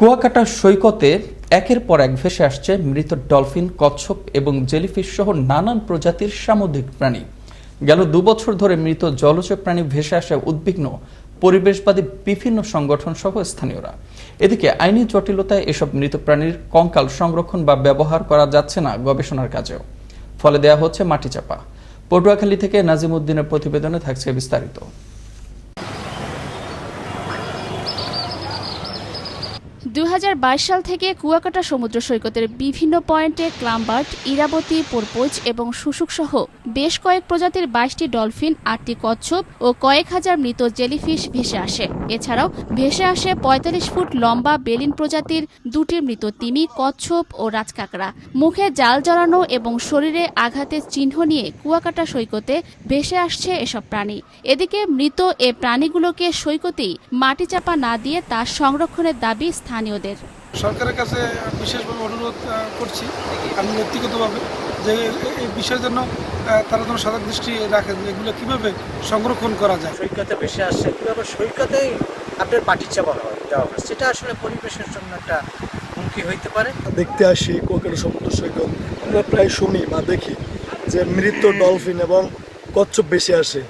কুয়াকাটা সৈকতে একের পর এক ভেসে আসছে মৃত ডলফিন, কচ্ছপ এবং জেলিফিশ সহ নানান প্রজাতির সামুদ্রিক প্রাণী। গেল দুবছর ধরে মৃত জলজ প্রাণী ভেসে আসে উদ্বিগ্ন পরিবেশবাদী বিভিন্ন সংগঠন সহ স্থানীয়রা। এদিকে আইনি জটিলতায় এসব মৃত প্রাণীর কঙ্কাল সংরক্ষণ বা ব্যবহার করা যাচ্ছে না গবেষণার কাজেও। ফলে দেয়া হচ্ছে মাটি চাপা পটুয়াখালী থেকে নাজিম উদ্দিনের প্রতিবেদনে থাকছে বিস্তারিত। দুই হাজার বাইশ সাল থেকে কুয়াকাটা সমুদ্র সৈকতের বিভিন্ন পয়েন্টে ক্লাম্বার্ট ইরাবতী, পোরপোজ এবং শুশুক সহ বেশ কয়েক প্রজাতির বাইশটি ডলফিন, আটটি কচ্ছপ ও কয়েক হাজার মৃত জেলিফিশ ভেসে আসে। এছাড়াও ভেসে আসে পঁয়তাল্লিশ ফুট লম্বা বেলিন প্রজাতির দুটি মৃত তিমি, কচ্ছপ ও রাজকাকড়া। মুখে জাল জড়ানো এবং শরীরে আঘাতের চিহ্ন নিয়ে কুয়াকাটা সৈকতে ভেসে আসছে এসব প্রাণী। এদিকে মৃত এ প্রাণীগুলোকে সৈকতেই মাটি চাপা না দিয়ে তার সংরক্ষণের দাবি স্থানীয়দের। সরকারের কাছে বিশেষভাবে অনুরোধ করছি আমি ব্যক্তিগতভাবে যে এই বিষয়ের জন্য তারা যেন সজাগ দৃষ্টি রাখেন যে এগুলো কীভাবে সংরক্ষণ করা যায়। সৈকতে বেশি আসছে কীভাবে সৈকতেই আপনার মাটির চাপা হয় দেওয়া হয় সেটা আসলে পরিবেশের জন্য একটা হুমকি হইতে পারে। দেখতে আসি কোকের সমুদ্র সৈকত। আমরা প্রায় শুনি বা দেখি যে মৃত ডলফিন এবং কচ্ছপ বেশি আসে।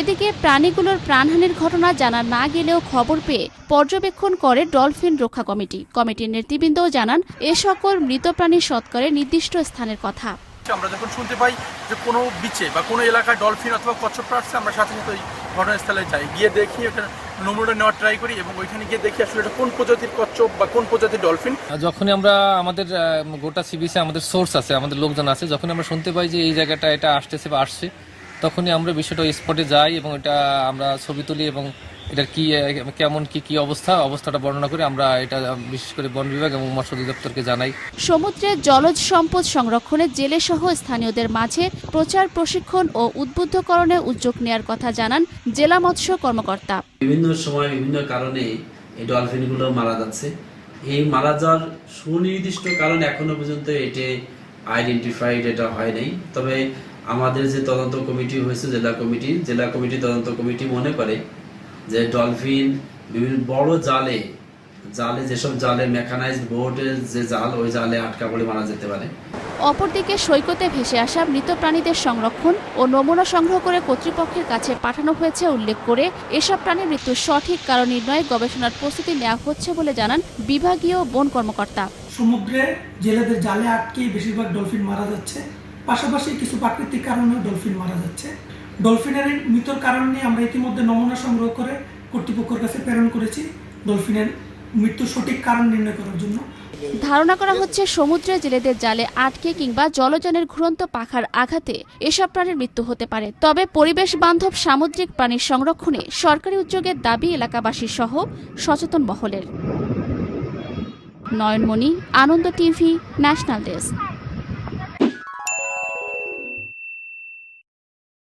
এদিকে প্রাণীগুলোর প্রাণহানির ঘটনা জানা না গেলেও খবর পেয়ে পর্যবেক্ষণ করে ডলফিন রক্ষা কমিটি। কমিটির নেতৃবৃন্দও জানান এ সকল মৃত প্রাণী সৎকারে নির্দিষ্ট স্থানের কথা। আমরা যখন শুনতে পাই যে কোনো বিচে বা কোনো এলাকায় ডলফিন অথবা কচ্ছপ আসছে আমরা সাথে সাথে ওই ঘটনাস্থলে যাই। গিয়ে দেখি ওখানে নমুনা নেওয়ার ট্রাই করি এবং ওইখানে গিয়ে দেখি আসলে এটা কোন প্রজাতির কচ্ছপ বা কোন প্রজাতির ডলফিন। যখনই আমরা আমাদের গোটা সিবিসে আমাদের সোর্স আছে আমাদের লোকজন আছে যখন আমরা শুনতে পাই যে এই জায়গাটা এটা আসতেছে বা আসছে তখনই আমরা বিষয়টা স্পটে যাই এবং এটা আমরা ছবি তুলি এবং এটার কি কেমন কি কি অবস্থা অবস্থাটা বর্ণনা করে আমরা এটা বিশেষ করে বন বিভাগ এবং মৎস্য অধিদপ্তরকে জানাই। সমুদ্রে জলজ সম্পদ সংরক্ষণে জেলে সহ স্থানীয়দের মাঝে প্রচার প্রশিক্ষণ ও উদ্বুদ্ধকরণে উদ্যোগ নেয়ার কথা জানান জেলা মৎস্য কর্মকর্তা। বিভিন্ন সময় বিভিন্ন কারণে এই ডলফিনগুলো মারা যাচ্ছে। এই মারা যাওয়ার সুনির্দিষ্ট কারণ এখনও পর্যন্ত এটি আইডেন্টিফাইড এটা হয় নাই। তবে আমাদের যে তদন্ত কমিটি হয়েছে, জেলা কমিটি জেলা কমিটি তদন্ত কমিটি মনে করে যে ডলফিন, বিভিন্ন বড় জালে জালে যেসব জালে মেকানাইজড বোটের যে জাল, ওই জালে আটকা পড়ে মারা যেতে পারে। অপরদিকে সৈকতে ভেসে আসা মৃত প্রাণীদের সংরক্ষণ ও নমুনা সংগ্রহ করে কর্তৃপক্ষের কাছে পাঠানো হয়েছে উল্লেখ করে এসব প্রাণীর মৃত্যুর সঠিক কারণ নির্ণয়ে গবেষণার প্রস্তুতি নেওয়া হচ্ছে বলে জানান বিভাগীয় বন কর্মকর্তা। সমুদ্রে জেলেদের জালে আটকেই বেশিরভাগ ডলফিন মারা যাচ্ছে। পাশাপাশি কিছু প্রাকৃতিক কারণেও ডলফিন মারা যাচ্ছে। ডলফিনের মৃত্যুর কারণ নিয়ে আমরা ইতিমধ্যে নমুনা সংগ্রহ করে কর্তৃপক্ষের কাছে প্রেরণ করেছি। ডলফিনের মৃত্যুর সঠিক কারণ নির্ণয় করার জন্য। ধারণা করা হচ্ছে সমুদ্রে জেলেদের জালে আটকে কিংবা জলযানের ঘুরন্ত পাখার আঘাতে এসব প্রাণীর মৃত্যু হতে পারে। তবে পরিবেশ বান্ধব সামুদ্রিক প্রাণীর সংরক্ষণে সরকারি উদ্যোগের দাবি এলাকাবাসী সহ সচেতন মহলের। Nayanmoni, Ananda TV, national desk.